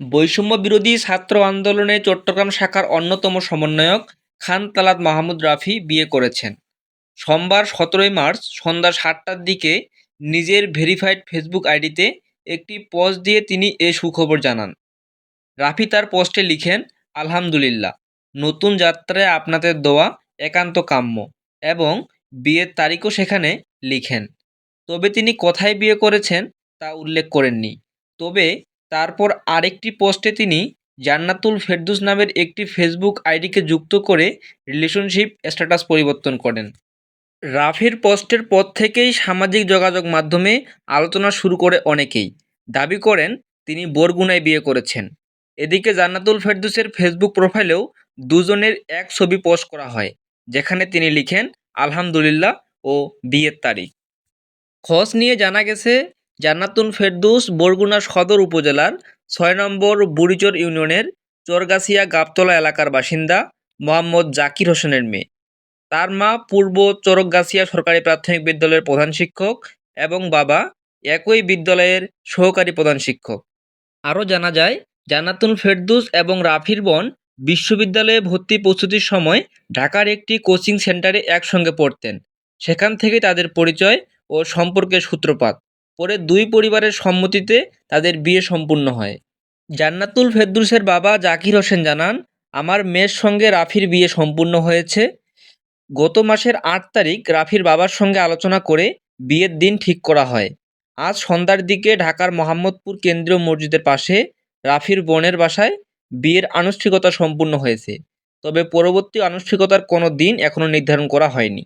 বৈষম্য বিরোধী ছাত্র আন্দোলনে চট্টগ্রাম শাখার অন্যতম সমন্বয়ক খান তালাত মাহমুদ রাফি বিয়ে করেছেন। সোমবার সতেরোই মার্চ সন্ধ্যা সাতটার দিকে নিজের ভেরিফাইড ফেসবুক আইডিতে একটি পোস্ট দিয়ে তিনি এ সুখবর জানান। রাফি তার পোস্টে লিখেন, আলহামদুলিল্লাহ, নতুন যাত্রায় আপনাদের দোয়া একান্ত কাম্য এবং বিয়ের তারিখও সেখানে লিখেন। তবে তিনি কোথায় বিয়ে করেছেন তা উল্লেখ করেননি। তবে তারপর আরেকটি পোস্টে তিনি জান্নাতুল ফেরদৌস নামের একটি ফেসবুক আইডিকে যুক্ত করে রিলেশনশিপ স্ট্যাটাস পরিবর্তন করেন। রাফির পোস্টের পর থেকেই সামাজিক যোগাযোগ মাধ্যমে আলোচনা শুরু করে অনেকেই। দাবি করেন, তিনি বরগুনায় বিয়ে করেছেন। এদিকে জান্নাতুল ফেরদৌসের ফেসবুক প্রোফাইলেও দুজনের এক ছবি পোস্ট করা হয়, যেখানে তিনি লিখেন, আলহামদুলিল্লাহ ও বিয়ের তারিখ খোঁজ নিয়ে জানা গেছে জান্নাতুল ফেরদুস বরগুনা সদর উপজেলার ছয় নম্বর বুড়িচর ইউনিয়নের চরগাছিয়া গাবতলা এলাকার বাসিন্দা মোহাম্মদ জাকির হোসেনের মেয়ে। তার মা পূর্ব চরকগাছিয়া সরকারি প্রাথমিক বিদ্যালয়ের প্রধান শিক্ষক এবং বাবা একই বিদ্যালয়ের সহকারী প্রধান শিক্ষক। আরও জানা যায়, জান্নাতুল ফেরদুস এবং রাফির বোন বিশ্ববিদ্যালয়ে ভর্তি প্রস্তুতির সময় ঢাকার একটি কোচিং সেন্টারে একসঙ্গে পড়তেন। সেখান থেকে তাদের পরিচয় ও সম্পর্কের সূত্রপাত। পরে দুই পরিবারের সম্মতিতে তাদের বিয়ে সম্পূর্ণ হয়। জান্নাতুল ফেরদৌসের বাবা জাকির হোসেন জানান, আমার মেয়ের সঙ্গে রাফির বিয়ে সম্পূর্ণ হয়েছে। গত মাসের আট তারিখ রাফির বাবার সঙ্গে আলোচনা করে বিয়ের দিন ঠিক করা হয়। আজ সন্ধ্যার দিকে ঢাকার মোহাম্মদপুর কেন্দ্রীয় মসজিদের পাশে রাফির বোনের বাসায় বিয়ের আনুষ্ঠানিকতা সম্পূর্ণ হয়েছে। তবে পরবর্তী আনুষ্ঠানিকতার কোনো দিন এখনও নির্ধারণ করা হয়নি।